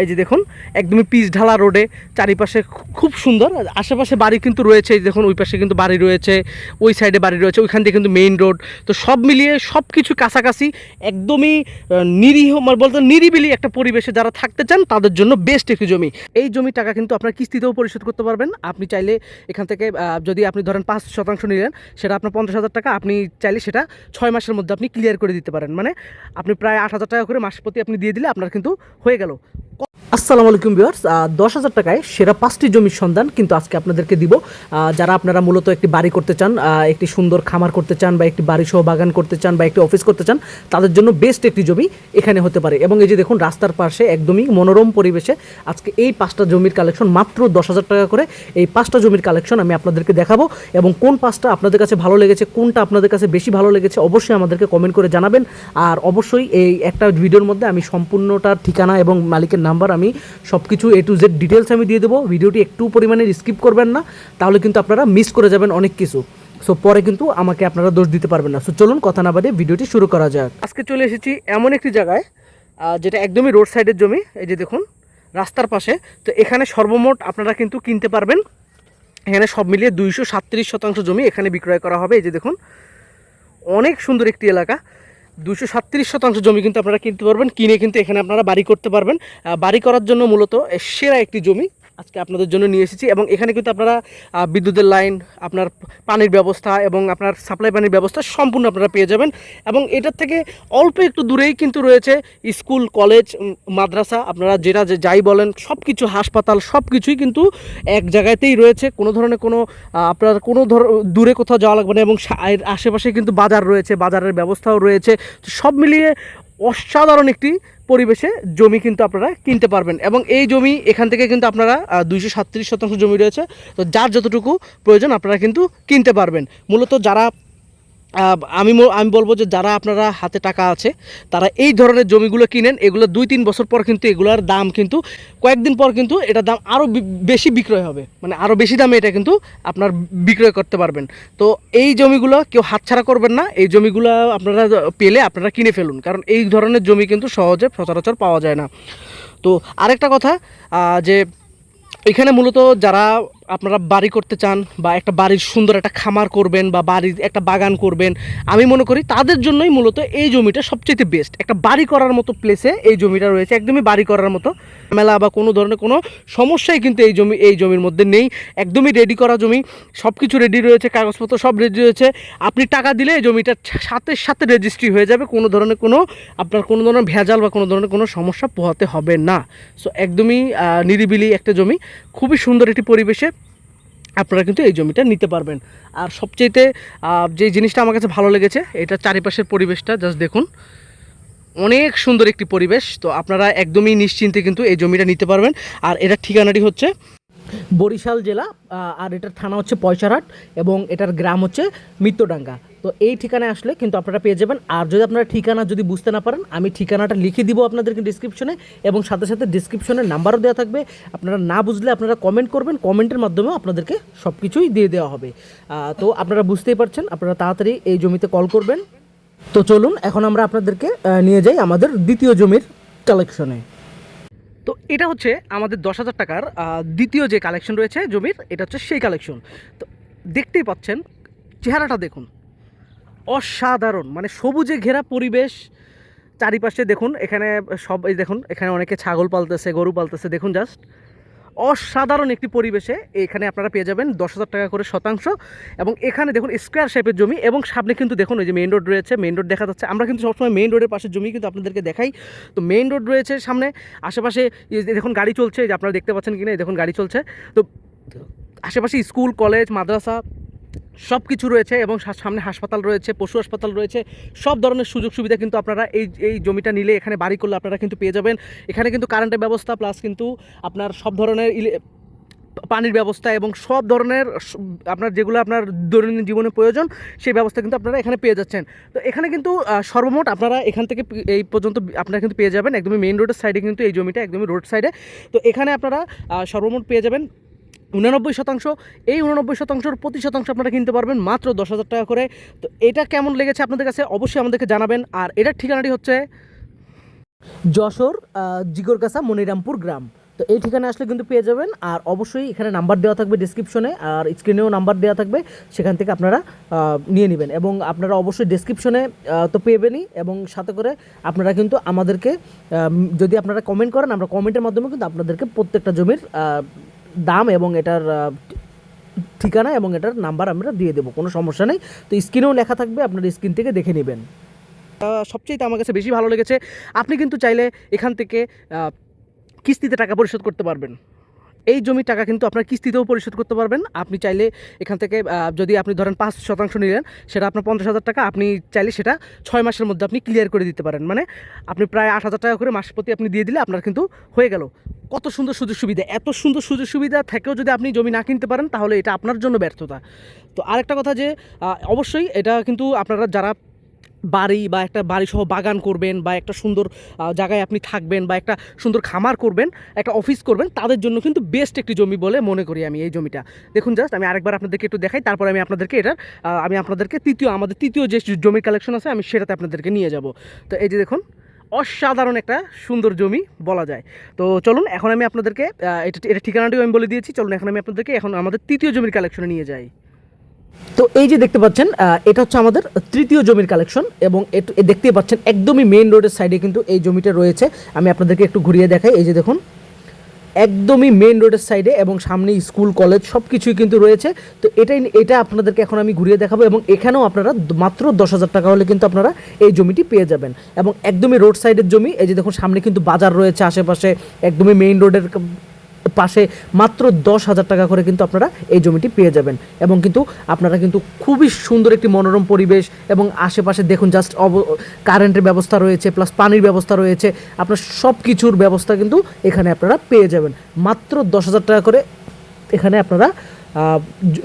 এই যে দেখুন, একদমই পিচ ঢালা রোডে চারিপাশে খুব সুন্দর। আশেপাশে বাড়ি কিন্তু রয়েছে, এই দেখুন, ওই পাশে কিন্তু বাড়ি রয়েছে, ওই সাইডে বাড়ি রয়েছে, ওইখান দিয়ে কিন্তু মেইন রোড তো সব মিলিয়ে সব কিছু কাছাকাছি একদমই নিরীহ মানে বলতে নিরিবিলি একটা পরিবেশে যারা থাকতে চান, তাদের জন্য বেস্ট একটি জমি। এই জমি টাকা কিন্তু আপনার কিস্তিতেও পরিশোধ করতে পারবেন। আপনি চাইলে এখান থেকে যদি আপনি ধরেন পাঁচ শতাংশ নিলেন, সেটা আপনার পঞ্চাশ হাজার টাকা, আপনি চাইলে সেটা ছয় মাসের মধ্যে আপনি ক্লিয়ার করে দিতে পারেন। মানে আপনি প্রায় আট হাজার টাকা করে মাস প্রতি আপনি দিয়ে দিলে আপনার কিন্তু হয়ে গেল। আসসালামু আলাইকুম ভিউয়ার্স। দশ হাজার টাকায় সেরা পাঁচটি জমির সন্ধান কিন্তু আজকে আপনাদেরকে দিব। যারা আপনারা মূলত একটি বাড়ি করতে চান একটি সুন্দর খামার করতে চান বা একটি বাড়ি সহ বাগান করতে চান বা একটি অফিস করতে চান, তাদের জন্য বেস্ট একটি জমি এখানে হতে পারে। এবং এই যে দেখুন, রাস্তার পাশে একদমই মনোরম পরিবেশে আজকে এই পাঁচটা জমির কালেকশন মাত্র দশ হাজার টাকা করে এই পাঁচটা জমির কালেকশন আমি আপনাদেরকে দেখাবো। এবং কোন পাঁচটা আপনাদের কাছে ভালো লেগেছে, কোনটা আপনাদের কাছে বেশি ভালো লেগেছে অবশ্যই আমাদেরকে কমেন্ট করে জানাবেন। আর অবশ্যই এই একটা ভিডিওর মধ্যে আমি সম্পূর্ণটার ঠিকানা এবং মালিকের নাম্বার আমি সব কিছু এ টু জেড ডিটেলস আমি দিয়ে দেবো। ভিডিওটি একটু পরিমাণে স্কিপ করবেন না, তাহলে কিন্তু আপনারা মিস করে যাবেন অনেক কিছু। সো পরে কিন্তু আমাকে আপনারা দোষ দিতে পারবেন না। সো চলুন কথা না বাদে ভিডিওটি শুরু করা যাক। আজকে চলে এসেছি এমন একটি জায়গায় যেটা একদমই রোড সাইডের জমি। এই যে দেখুন, রাস্তার পাশে। তো এখানে সর্বমোট আপনারা কিন্তু কিনতে পারবেন। এখানে সব মিলিয়ে দুইশো সাতত্রিশ শতাংশ জমি এখানে বিক্রয় করা হবে। এই যে দেখুন, অনেক সুন্দর একটি এলাকা। দুশো সাতত্রিশ শতাংশ জমি কিন্তু আপনারা কিনতে পারবেন। কিনে কিন্তু এখানে আপনারা বাড়ি করতে পারবেন। বাড়ি করার জন্য মূলত সেরা একটি জমি আজকে আপনাদের জন্য নিয়ে এসেছি এবং এখানে কিন্তু আপনারা বিদ্যুতের লাইন, আপনার পানির ব্যবস্থা এবং আপনার সাপ্লাই পানির ব্যবস্থা সম্পূর্ণ আপনারা পেয়ে যাবেন। এবং এটার থেকে অল্প একটু দূরেই কিন্তু রয়েছে স্কুল, কলেজ মাদ্রাসা, আপনারা যেটা যে যাই বলেন সব কিছু হাসপাতাল সব কিছুই কিন্তু এক জায়গাতেই রয়েছে। কোনো ধরনের কোনো আপনার কোনো ধর, দূরে কোথাও যাওয়া লাগবে না এবং আশেপাশে কিন্তু বাজার রয়েছে, বাজারের ব্যবস্থাও রয়েছে। সব মিলিয়ে অসাধারণ একটি পরিবেশে জমি কিন্তু আপনারা কিনতে পারবেন। এবং এই জমি এখান থেকে কিন্তু আপনারা দুইশো সাতত্রিশ শতাংশ জমি রয়েছে। তো যার যতটুকু প্রয়োজন আপনারা কিন্তু কিনতে পারবেন। মূলত যারা আমি আমি বলব যে যারা আপনারা হাতে টাকা আছে, তারা এই ধরনের জমিগুলো কিনেন। এগুলো দুই তিন বছর পর কিন্তু এগুলোর দাম কিন্তু, কয়েকদিন পর কিন্তু এটার দাম আরও বেশি বিক্রয় হবে। মানে আরও বেশি দামে এটা কিন্তু আপনার বিক্রয় করতে পারবেন। তো এই জমিগুলো কেউ হাতছাড়া করবেন না। এই জমিগুলো আপনারা পেলে আপনারা কিনে ফেলুন। কারণ এই ধরনের জমি কিন্তু সহজে সচরাচর পাওয়া যায় না। তো আরেকটা কথা যে এখানে মূলত যারা আপনারা বাড়ি করতে চান বা একটা বাড়ির সুন্দর একটা খামার করবেন বা বাড়ির একটা বাগান করবেন, আমি মনে করি তাদের জন্যই মূলত এই জমিটা সবচেয়ে বেস্ট একটা বাড়ি করার মতো প্লেসে এই জমিটা রয়েছে, একদমই বাড়ি করার মতো। মেলা বা কোনো ধরনের কোনো সমস্যাই কিন্তু এই জমি, এই জমির মধ্যে নেই। একদমই রেডি করা জমি সব কিছু রেডি রয়েছে, কাগজপত্র সব রেডি রয়েছে। আপনি টাকা দিলে এই জমিটা সাথে সাথে রেজিস্ট্রি হয়ে যাবে, কোনো ধরনের কোনো আপনার কোনো ধরনের ভেজাল বা কোনো ধরনের কোনো সমস্যা পোহাতে হবে না। সো একদমই নিরিবিলি একটা জমি, খুবই সুন্দর একটি পরিবেশে। আপনারা কিন্তু এই জমিটা নিতে পারবেন। আর সবচেয়েতে যে জিনিসটা আমার কাছে ভালো লেগেছে, এটা চারিপাশের পরিবেশটা জাস্ট দেখুন। অনেক সুন্দর একটি পরিবেশ, তো আপনারা একদমই নিশ্চিন্তে কিন্তু এই জমিটা নিতে পারবেন। আর এটার ঠিকানাটি হচ্ছে বরিশাল জেলা আর এটার থানা হচ্ছে পয়সারহাট এবং এটার গ্রাম হচ্ছে মিত্রডাঙ্গা তো এই ঠিকানায় আসলে কিন্তু আপনারা পেয়ে যাবেন। আর যদি আপনারা ঠিকানা যদি বুঝতে না পারেন, আমি ঠিকানাটা লিখে দিব আপনাদেরকে ডিসক্রিপশনে এবং সাথে সাথে ডিসক্রিপশনে নাম্বারও দেওয়া থাকবে। আপনারা না বুঝলে আপনারা কমেন্ট করবেন। কমেন্টের মাধ্যমেও আপনাদেরকে সব কিছুই দিয়ে দেওয়া হবে। তো আপনারা বুঝতেই পারছেন, আপনারা তাড়াতাড়ি এই জমিতে কল করবেন। তো চলুন, এখন আমরা আপনাদেরকে নিয়ে যাই আমাদের দ্বিতীয় জমির কালেকশনে তো এটা হচ্ছে আমাদের দশ হাজার টাকার দ্বিতীয় যে কালেকশন রয়েছে জমির, এটা হচ্ছে সেই কালেকশন তো দেখতেই পাচ্ছেন, চেহারাটা দেখুন। অসাধারণ মানে সবুজে ঘেরা পরিবেশ। চারিপাশে দেখুন, এখানে সব দেখুন, এখানে অনেকে ছাগল পালতেছে, গরু পালতেছে, দেখুন জাস্ট অসাধারণ একটি পরিবেশে এখানে আপনারা পেয়ে যাবেন দশ হাজার টাকা করে শতাংশ। এবং এখানে দেখুন স্কোয়ার শেপের জমি এবং সামনে কিন্তু দেখুন ওই যে মেইন রোড রয়েছে মেইন রোড দেখা যাচ্ছে। আমরা কিন্তু সবসময় মেইন রোডের পাশে জমি কিন্তু আপনাদেরকে দেখাই। তো মেইন রোড রয়েছে সামনে, আশেপাশে দেখুন গাড়ি চলছে যে আপনারা দেখতে পাচ্ছেন কিনা দেখুন গাড়ি চলছে। তো আশেপাশে স্কুল কলেজ মাদ্রাসা সব কিছু রয়েছে এবং সামনে হাসপাতাল রয়েছে, পশু হাসপাতাল রয়েছে, সব ধরনের সুযোগ সুবিধা কিন্তু আপনারা এই এই জমিটা নিলে এখানে বাড়ি করলে আপনারা কিন্তু পেয়ে যাবেন। এখানে কিন্তু কারেন্টের ব্যবস্থা প্লাস কিন্তু আপনার সব ধরনের ইলে- পানির ব্যবস্থা এবং সব ধরনের আপনার যেগুলো আপনার দৈনন্দিন জীবনে প্রয়োজন, সেই ব্যবস্থা কিন্তু আপনারা এখানে পেয়ে যাচ্ছেন। তো এখানে কিন্তু সর্বমোট আপনারা এখান থেকে এই পর্যন্ত আপনারা কিন্তু পেয়ে যাবেন। একদমই মেইন রোডের সাইডে কিন্তু এই জমিটা একদমই রোড সাইডে তো এখানে আপনারা সর্বমোট পেয়ে যাবেন উনানব্বই শতাংশ। এই উনানব্বই শতাংশের প্রতি শতাংশ আপনারা কিনতে পারবেন মাত্র দশ হাজার টাকা করে। তো এটা কেমন লেগেছে আপনাদের কাছে? অবশ্যই আমাদেরকে জানাবেন। আর এটার ঠিকানাটি হচ্ছে যশোর আহ, জিগরগাছা মনিরামপুর গ্রাম। তো এই ঠিকানা আসলে কিন্তু পেয়ে যাবেন। আর অবশ্যই এখানে নাম্বার দেওয়া থাকবে ডিসক্রিপশনে। আর স্ক্রিনেও নাম্বার দেওয়া থাকবে। সেখান থেকে আপনারা নিয়ে নেবেন। এবং আপনারা অবশ্যই ডিসক্রিপশনে তো পেবেনই। এবং সাথে করে আপনারা কিন্তু আমাদেরকে যদি আপনারা কমেন্ট করেন আমরা কমেন্টের মাধ্যমে কিন্তু আপনাদেরকে প্রত্যেকটা জমির দাম এবং এটার ঠিকানা এবং এটার নাম্বার আমরা দিয়ে দেবো, কোনো সমস্যা নেই। তো স্ক্রিনেও লেখা থাকবে, আপনার স্ক্রিন থেকে দেখে নেবেন। সবচেয়ে আমার কাছে বেশি ভালো লেগেছে, আপনি কিন্তু চাইলে এখান থেকে কিস্তিতে টাকা পরিশোধ করতে পারবেন। এই জমির টাকা কিন্তু আপনার কিস্তিতেও পরিশোধ করতে পারবেন। আপনি চাইলে এখান থেকে যদি আপনি ধরেন পাঁচ শতাংশ নিলেন, সেটা আপনার পঞ্চাশ হাজার টাকা, আপনি চাইলে সেটা ছয় মাসের মধ্যে আপনি ক্লিয়ার করে দিতে পারেন। মানে আপনি প্রায় আট হাজার টাকা করে মাস প্রতি আপনি দিয়ে দিলে আপনার কিন্তু হয়ে গেল। কত সুন্দর সুযোগ সুবিধা, এত সুন্দর সুযোগ সুবিধা থেকেও যদি আপনি জমি না কিনতে পারেন, তাহলে এটা আপনার জন্য ব্যর্থতা। তো আরেকটা কথা যে অবশ্যই এটা কিন্তু আপনারা যারা বাড়ি বা একটা বাড়ি সহ বাগান করবেন বা একটা সুন্দর জায়গায় আপনি থাকবেন বা একটা সুন্দর খামার করবেন, একটা অফিস করবেন, তাদের জন্য কিন্তু বেস্ট একটি জমি বলে মনে করি আমি এই জমিটা। দেখুন জাস্ট আমি আরেকবার আপনাদেরকে একটু দেখাই, তারপর আমি আপনাদেরকে এটার আমি আপনাদেরকে তৃতীয়, আমাদের তৃতীয় যে জমির কালেকশন আছে, আমি সেটাতে আপনাদেরকে নিয়ে যাব। তো এই যে দেখুন অসাধারণ একটা সুন্দর জমি বলা যায়। তো চলুন, এখন আমি আপনাদেরকে এটা এটা ঠিকানাটিও আমি বলে দিয়েছি। চলুন, এখন আমি আপনাদেরকে এখন আমাদের তৃতীয় জমির কালেকশনে নিয়ে যাই। তো এই যে দেখতে পাচ্ছেন এটা হচ্ছে আমাদের তৃতীয় জমির কালেকশন এবং দেখতে পাচ্ছেন, একদমই মেইন রোডের সাইডে কিন্তু এই জমিটা রয়েছে। আমি আপনাদেরকে একটু ঘুরিয়ে দেখাই। এই যে দেখুন একদমই মেন রোডের সাইডে এবং সামনে স্কুল কলেজ সব কিছুই কিন্তু রয়েছে। তো এটাই, এটা আপনাদেরকে এখন আমি ঘুরিয়ে দেখাবো এবং এখানেও আপনারা মাত্র দশ হাজার টাকা হলে কিন্তু আপনারা এই জমিটি পেয়ে যাবেন। এবং একদমই রোড সাইডের জমি, এই যে দেখুন সামনে কিন্তু বাজার রয়েছে আশেপাশে, একদমই মেইন রোডের পাশে মাত্র দশ হাজার টাকা করে কিন্তু আপনারা এই জমিটি পেয়ে যাবেন। এবং কিন্তু আপনারা কিন্তু খুবই সুন্দর একটি মনোরম পরিবেশ এবং আশেপাশে দেখুন জাস্ট অব কারেন্টের ব্যবস্থা রয়েছে প্লাস পানির ব্যবস্থা রয়েছে, আপনার সব কিছুর ব্যবস্থা কিন্তু এখানে আপনারা পেয়ে যাবেন। মাত্র দশ হাজার টাকা করে এখানে আপনারা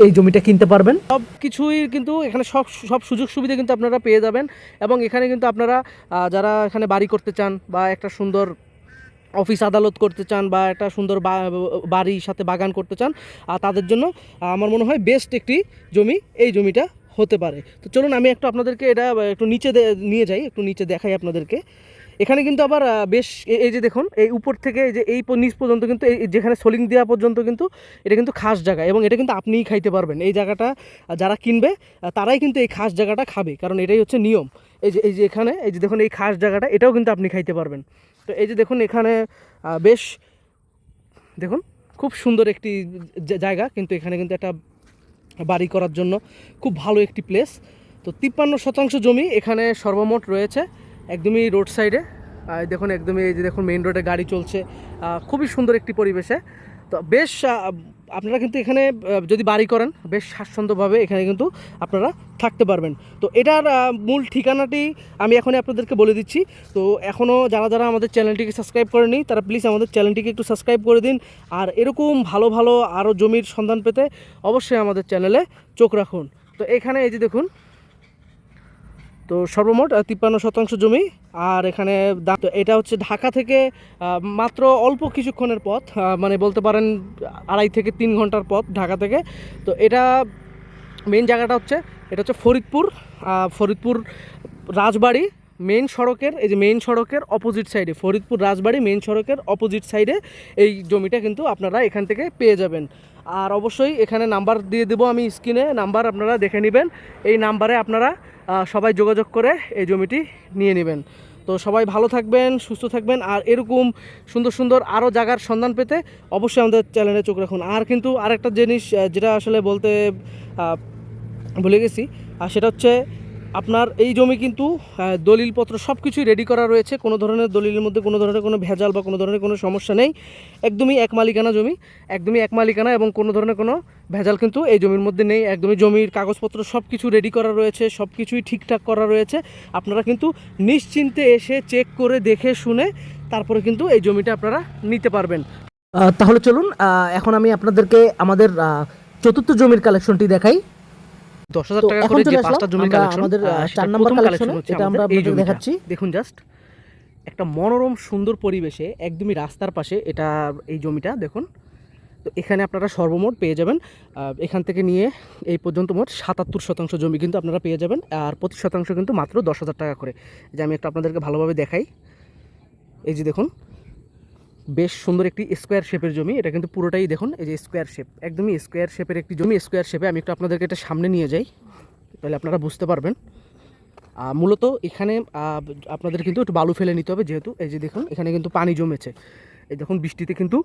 এই জমিটা কিনতে পারবেন। সব কিছুই কিন্তু এখানে সব সব সুযোগ সুবিধা কিন্তু আপনারা পেয়ে যাবেন। এবং এখানে কিন্তু আপনারা যারা এখানে বাড়ি করতে চান বা একটা সুন্দর অফিস আদালত করতে চান বা একটা সুন্দর বাড়ির সাথে বাগান করতে চান আর তাদের জন্য আমার মনে হয় বেস্ট একটি জমি এই জমিটা হতে পারে। তো চলুন আমি একটু আপনাদেরকে এটা একটু নিচে নিয়ে যাই, একটু নিচে দেখাই আপনাদেরকে। এখানে কিন্তু আবার বেশ এই যে দেখুন, এই উপর থেকে এই যে এই নিচ পর্যন্ত কিন্তু এই যেখানে সোলিং দেওয়া পর্যন্ত কিন্তু এটা কিন্তু খাস জায়গা এবং এটা কিন্তু আপনিই খাইতে পারবেন। এই জায়গাটা যারা কিনবে তারাই কিন্তু এই খাস জায়গাটা খাবে, কারণ এটাই হচ্ছে নিয়ম। এই যে এই যে এখানে, এই যে দেখুন, এই খাস জায়গাটা, এটাও কিন্তু আপনি খাইতে পারবেন। তো এই যে দেখুন এখানে বেশ, দেখুন, খুব সুন্দর একটি জায়গা, কিন্তু এখানে কিন্তু একটা বাড়ি করার জন্য খুব ভালো একটি প্লেস তো তিপ্পান্ন শতাংশ জমি এখানে সর্বমোট রয়েছে, একদমই রোড সাইডে দেখুন একদমই এই যে দেখুন মেইন রোডে গাড়ি চলছে খুবই সুন্দর একটি পরিবেশে। তো বেশ আপনারা কিন্তু এখানে যদি বাড়ি করেন, বেশ স্বাচ্ছন্দ্যভাবে এখানে কিন্তু আপনারা থাকতে পারবেন। তো এটার মূল ঠিকানাটি আমি এখনই আপনাদেরকে বলে দিচ্ছি। তো এখনও যারা যারা আমাদের চ্যানেলটিকে সাবস্ক্রাইব করেনি তারা প্লিজ আমাদের চ্যানেলটিকে একটু সাবস্ক্রাইব করে দিন। আর এরকম ভালো ভালো আরও জমির সন্ধান পেতে অবশ্যই আমাদের চ্যানেলে চোখ রাখুন। তো এখানে এই যে দেখুন তো সর্বমোট তিপ্পান্ন শতাংশ জমি। আর এখানে তো এটা হচ্ছে ঢাকা থেকে মাত্র অল্প কিছুক্ষণের পথ মানে বলতে পারেন আড়াই থেকে তিন ঘণ্টার পথ ঢাকা থেকে। তো এটা মেন জায়গাটা হচ্ছে, এটা হচ্ছে ফরিদপুর। ফরিদপুর রাজবাড়ি মেন সড়কের, এই যে মেন সড়কের অপোজিট সাইডে ফরিদপুর রাজবাড়ি মেন সড়কের অপোজিট সাইডে এই জমিটা কিন্তু আপনারা এখান থেকে পেয়ে যাবেন। আর অবশ্যই এখানে নাম্বার দিয়ে দেবো আমি স্ক্রিনে, নাম্বার আপনারা দেখে নেবেন। এই নাম্বারে আপনারা সবাই যোগাযোগ করে এই জমিটি নিয়ে নেবেন। তো সবাই ভালো থাকবেন, সুস্থ থাকবেন, আর এরকম সুন্দর সুন্দর আরও জায়গার সন্ধান পেতে অবশ্যই আমাদের চ্যানেলে চোখ রাখুন। আর কিন্তু আরেকটা জিনিস যেটা আসলে বলতে ভুলে গেছি, আর সেটা হচ্ছে আপনার এই জমি কিন্তু দলিলপত্র সব কিছুই রেডি করা রয়েছে। কোনো ধরনের দলিলের মধ্যে কোনো ধরনের কোনো ভেজাল বা কোনো ধরনের কোনো সমস্যা নেই। একদমই এক মালিকানা জমি, একদমই এক মালিকানা এবং কোনো ধরনের কোনো ভেজাল কিন্তু এই জমির মধ্যে নেই। একদমই জমির কাগজপত্র সব কিছু রেডি করা রয়েছে সব কিছুই ঠিকঠাক করা রয়েছে। আপনারা কিন্তু নিশ্চিন্তে এসে চেক করে দেখে শুনে তারপরে কিন্তু এই জমিটা আপনারা নিতে পারবেন। তাহলে চলুন এখন আমি আপনাদেরকে আমাদের চতুর্থ জমির কালেকশনটি দেখাই। দশ হাজার টাকা করে যে পাঁচটা জমির কালেকশন আমাদের, চার নাম্বার এ, এটা আমরা আপনাদের দেখাচ্ছি। দেখুন জাস্ট একটা মনোরম সুন্দর পরিবেশে একদমই রাস্তার পাশে এটা এই জমিটা দেখুন। তো এখানে আপনারা সর্বমোট পেয়ে যাবেন এখান থেকে নিয়ে এই পর্যন্ত মোট সাতাত্তর শতাংশ জমি কিন্তু আপনারা পেয়ে যাবেন আর প্রতি শতাংশ কিন্তু মাত্র দশ হাজার টাকা করে। যে আমি একটু আপনাদেরকে ভালোভাবে দেখাই। এই যে দেখুন বেশ সুন্দর একটি স্কোয়ার শেপের জমি। এটা কিন্তু পুরোটাই দেখুন, এই যে স্কোয়ার শেপ একদমই স্কোয়ার শেপের একটি জমি। স্কোয়ার শেপে আমি একটু আপনাদেরকে এটা সামনে নিয়ে যাই, তাহলে আপনারা বুঝতে পারবেন। মূলত এখানে আপনাদের কিন্তু একটু বালু ফেলে নিতে হবে, যেহেতু এই যে দেখুন, এখানে কিন্তু পানি জমেছে। এই দেখুন, বৃষ্টিতে কিন্তু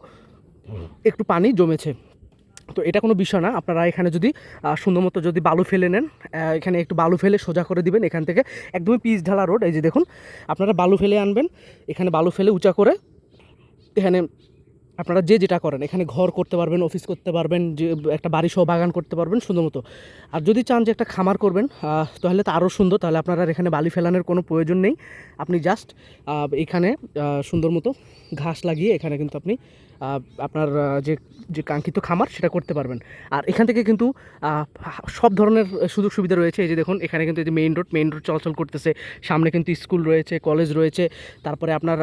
একটু পানি জমেছে। তো এটা কোনো বিষয় না, আপনারা এখানে যদি সুন্দর মতো যদি বালু ফেলে নেন এখানে একটু বালু ফেলে সোজা করে দিবেন, এখান থেকে একদমই পিচ ঢালা রোড এই যে দেখুন, আপনারা বালু ফেলে আনবেন, এখানে বালু ফেলে উঁচা করে এখানে আপনারা যে যেটা করেন, এখানে ঘর করতে পারবেন অফিস করতে পারবেন, যে একটা বাড়ি সহ বাগান করতে পারবেন, সুন্দর মতো। আর যদি চান যে একটা খামার করবেন তাহলে তো আরও সুন্দর, তাহলে আপনারা এখানে বালি ফেলানোর কোনো প্রয়োজন নেই। আপনি জাস্ট এখানে সুন্দর মতো ঘাস লাগিয়ে এখানে কিন্তু আপনি আপনার যে যে কাঙ্ক্ষিত খামার, সেটা করতে পারবেন। আর এখান থেকে কিন্তু সব ধরনের সুযোগ সুবিধা রয়েছে। এই যে দেখুন, এখানে কিন্তু এই যে মেইন রোড মেইন রোড চলাচল করতেছে। সামনে কিন্তু স্কুল রয়েছে কলেজ রয়েছে। তারপরে আপনার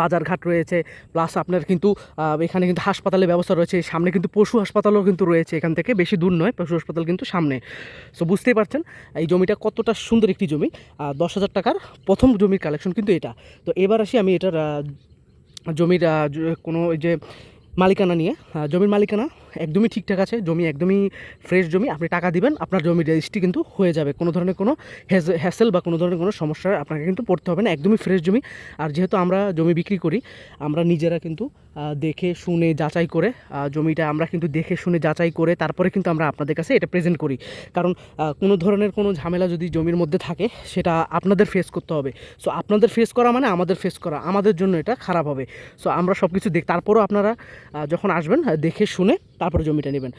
বাজারঘাট রয়েছে প্লাস আপনার কিন্তু এখানে কিন্তু হাসপাতালের ব্যবস্থা রয়েছে, সামনে কিন্তু পশু হাসপাতালও কিন্তু রয়েছে এখান থেকে, বেশি দূর নয়, পশু হাসপাতাল কিন্তু সামনে। সো বুঝতেই পারছেন, এই জমিটা কতটা সুন্দর একটি জমি দশ হাজার টাকার প্রথম জমির কালেকশন কিন্তু এটা। তো এবার আসি আমি এটার জমির কোনো যে মালিকানা নিয়ে জমির মালিকানা একদমই ঠিকঠাক আছে, জমি একদমই ফ্রেশ জমি, আপনি টাকা দিবেন, আপনার জমি রেজিস্ট্রি কিন্তু হয়ে যাবে। কোনো ধরনের কোনো হ্যাসেল বা কোনো ধরনের কোনো সমস্যা আপনাকে কিন্তু পড়তে হবে না, একদমই ফ্রেশ জমি। আর যেহেতু আমরা জমি বিক্রি করি, আমরা নিজেরা কিন্তু দেখে, শুনে, যাচাই করে জমিটা আমরা কিন্তু দেখে, শুনে, যাচাই করে, তারপরে কিন্তু আমরা আপনাদের কাছে এটা প্রেজেন্ট করি। কারণ কোনো ধরনের কোনো ঝামেলা যদি জমির মধ্যে থাকে, সেটা আপনাদের ফেস করতে হবে। সো আপনাদের ফেস করা মানে আমাদের ফেস করা, আমাদের জন্য এটা খারাপ হবে। সো আমরা সব কিছু দেখ, তারপরও আপনারা যখন আসবেন, দেখে, শুনে তারপরে জমিটা নেবেন।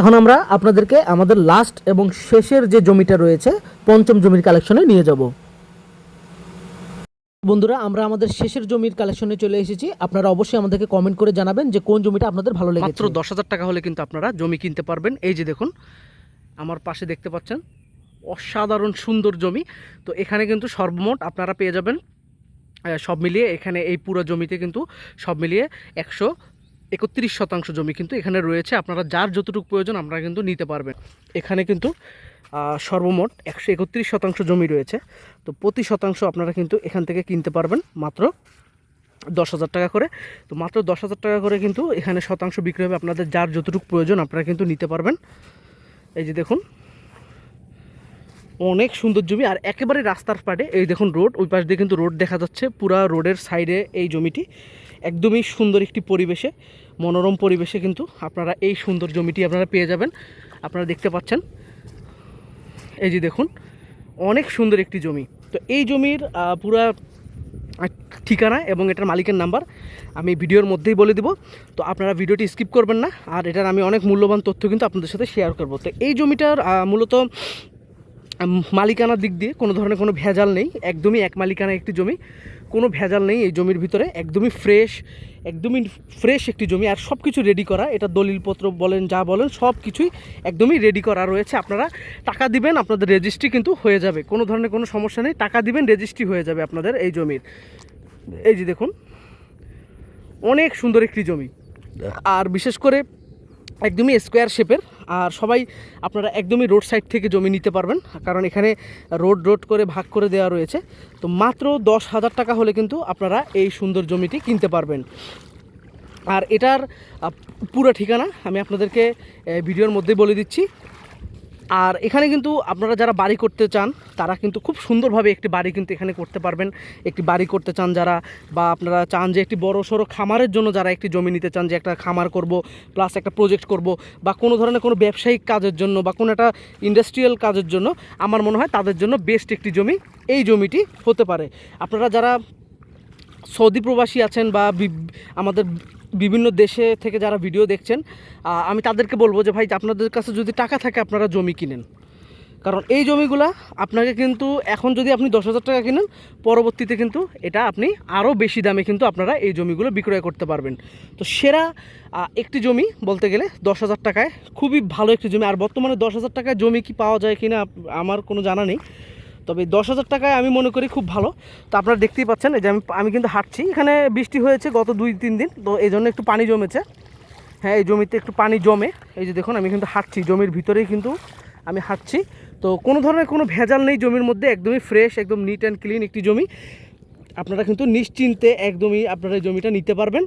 এখন আমরা আপনাদেরকে আমাদের লাস্ট এবং শেষের যে জমিটা রয়েছে, পঞ্চম জমির কালেকশনে নিয়ে যাব। বন্ধুরা, আমরা আমাদের শেষের জমির কালেকশনে চলে এসেছি। আপনারা অবশ্যই আমাদেরকে কমেন্ট করে জানাবেন যে কোন জমিটা আপনাদের ভালো লেগেছে। মাত্র দশ হাজার টাকা হলে কিন্তু আপনারা জমি কিনতে পারবেন। এই যে দেখুন, আমার পাশে দেখতে পাচ্ছেন, অসাধারণ সুন্দর জমি। তো এখানে কিন্তু সর্বমোট আপনারা পেয়ে যাবেন সব মিলিয়ে এখানে এই পুরো জমিতে কিন্তু সব মিলিয়ে একশো একত্রিশ শতাংশ জমি কিন্তু এখানে রয়েছে। আপনারা যার যতটুকু প্রয়োজন আপনারা কিন্তু নিতে পারবেন। এখানে কিন্তু সর্বমোট একশো একত্রিশ শতাংশ জমি রয়েছে। তো প্রতি শতাংশ আপনারা কিন্তু এখান থেকে কিনতে পারবেন মাত্র দশ হাজার টাকা করে। তো মাত্র দশ হাজার টাকা করে কিন্তু এখানে শতাংশ বিক্রি হবে। আপনাদের যার যতটুকু প্রয়োজন আপনারা কিন্তু নিতে পারবেন। এই যে দেখুন, অনেক সুন্দর জমি। আর একেবারে রাস্তার পাড়ে, এই দেখুন রোড, ওই পাশ দিয়ে কিন্তু রোড দেখা যাচ্ছে। পুরা রোডের সাইডে এই জমিটি। একদমই সুন্দর একটি পরিবেশে, মনোরম পরিবেশে কিন্তু আপনারা এই সুন্দর জমিটি আপনারা পেয়ে যাবেন। আপনারা দেখতে পাচ্ছেন। এই যে দেখুন, অনেক সুন্দর একটি জমি। তো এই জমির পুরা ঠিকানা এবং এটার মালিকের নাম্বার আমি ভিডিওর মধ্যেই বলে দিব। তো আপনারা ভিডিওটি স্কিপ করবেন না, আর এটার আমি অনেক মূল্যবান তথ্য কিন্তু আপনাদের সাথে শেয়ার করব। তো এই জমিটার মূলত মালিকানার দিক দিয়ে কোনো ধরনের কোনো ভেজাল নেই, একদমই এক মালিকানা একটি জমি। কোনো ভেজাল নেই এই জমির ভিতরে একদমই ফ্রেশ একদমই ফ্রেশ একটি জমি। আর সব কিছু রেডি করা এটা দলিলপত্র বলেন যা বলেন সব কিছুই একদমই রেডি করা রয়েছে। আপনারা টাকা দিবেন আপনাদের রেজিস্ট্রি কিন্তু হয়ে যাবে। কোনো ধরনের কোনো সমস্যা নেই টাকা দিবেন রেজিস্ট্রি হয়ে যাবে আপনাদের এই জমির। এই যে দেখুন অনেক সুন্দর একটি জমি। আর বিশেষ করে একদমই স্কোয়ার শেপের আর সবাই আপনারা একদমই রোড সাইড থেকে জমি নিতে পারবেন, কারণ এখানে রোড রোড করে ভাগ করে দেওয়া রয়েছে। তো মাত্র দশ হাজার টাকা হলে কিন্তু আপনারা এই সুন্দর জমিটি কিনতে পারবেন। আর এটার পুরো ঠিকানা আমি আপনাদেরকে ভিডিওর মধ্যেই বলে দিচ্ছি। আর এখানে কিন্তু আপনারা যারা বাড়ি করতে চান, তারা কিন্তু খুব সুন্দরভাবে একটি বাড়ি কিন্তু এখানে করতে পারবেন। একটি বাড়ি করতে চান যারা, বা আপনারা চান যে একটি বড় সড়ো খামারের জন্য যারা একটি জমি নিতে চান, যে একটা খামার করব প্লাস একটা প্রজেক্ট করব, বা কোনো ধরনের কোনো ব্যবসায়িক কাজের জন্য, বা কোনো একটা ইন্ডাস্ট্রিয়াল কাজের জন্য, আমার মনে হয় তাদের জন্য বেস্ট একটি জমি এই জমিটি হতে পারে। আপনারা যারা সৌদি প্রবাসী আছেন বা আমাদের বিভিন্ন দেশে থেকে যারা ভিডিও দেখছেন আমি তাদেরকে বলব যে, ভাই, আপনাদের কাছে যদি টাকা থাকে, আপনারা জমি কিনেন। কারণ এই জমিগুলা আপনাকে কিন্তু এখন যদি আপনি দশ হাজার টাকা কিনেন, পরবর্তীতে কিন্তু এটা আপনি আরও বেশি দামে কিন্তু আপনারা এই জমিগুলো বিক্রয় করতে পারবেন। তো সেরা একটি জমি বলতে গেলে দশ হাজার টাকায় খুবই ভালো একটি জমি। আর বর্তমানে দশ হাজার টাকায় জমি কি পাওয়া যায় কিনা, আমার কোনো জানা নেই। তবে দশ হাজার টাকায় আমি মনে করি খুব ভালো। তো আপনারা দেখতেই পাচ্ছেন, এই যে আমি আমি কিন্তু হাঁটছি। এখানে বৃষ্টি হয়েছে গত দুই, তিন দিন। তো এই জন্য একটু পানি জমেছে। হ্যাঁ এই জমিতে একটু পানি জমে। এই যে দেখুন, আমি কিন্তু হাঁটছি। জমির ভিতরেই কিন্তু আমি হাঁটছি। তো কোনো ধরনের কোনো ভেজাল নেই জমির মধ্যে। একদমই ফ্রেশ একদম নিট অ্যান্ড ক্লিন একটি জমি। আপনারা কিন্তু নিশ্চিন্তে একদমই আপনারা জমিটা নিতে পারবেন।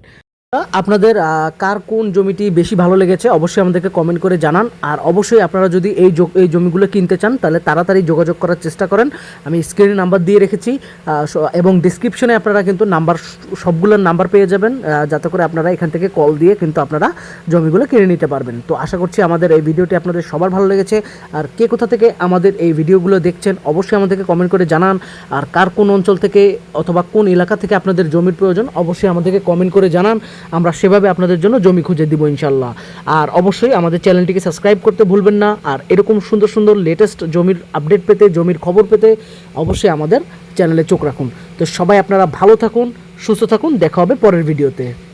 আপনাদের কার কোন জমিটি বেশি ভালো লেগেছে অবশ্যই আমাদেরকে কমেন্ট করে জানান। আর অবশ্যই আপনারা যদি এই এই জমিগুলো কিনতে চান, তাহলে তাড়াতাড়ি যোগাযোগ করার চেষ্টা করেন। আমি স্ক্রিনে নাম্বার দিয়ে রেখেছি এবং ডিসক্রিপশনে আপনারা কিন্তু নাম্বার সবগুলোর নাম্বার পেয়ে যাবেন যাতে করে আপনারা এখান থেকে কল দিয়ে কিন্তু আপনারা জমিগুলো কিনে নিতে পারবেন। তো আশা করছি আমাদের এই ভিডিওটি আপনাদের সবার ভালো লেগেছে। আর কে কোথা থেকে আমাদের এই ভিডিওগুলো দেখছেন, অবশ্যই আমাদেরকে কমেন্ট করে জানান। আর কার কোন অঞ্চল থেকে অথবা কোন এলাকা থেকে আপনাদের জমির প্রয়োজন, অবশ্যই আমাদেরকে কমেন্ট করে জানান। আমরা সেভাবে আপনাদের জন্য জমি খুঁজে দিব ইনশাল্লাহ আর অবশ্যই আমাদের চ্যানেলটিকে সাবস্ক্রাইব করতে ভুলবেন না। আর এরকম সুন্দর সুন্দর লেটেস্ট জমির আপডেট পেতে, জমির খবর পেতে অবশ্যই আমাদের চ্যানেলে চোখ রাখুন। তো সবাই আপনারা ভালো থাকুন, সুস্থ থাকুন। দেখা হবে পরের ভিডিওতে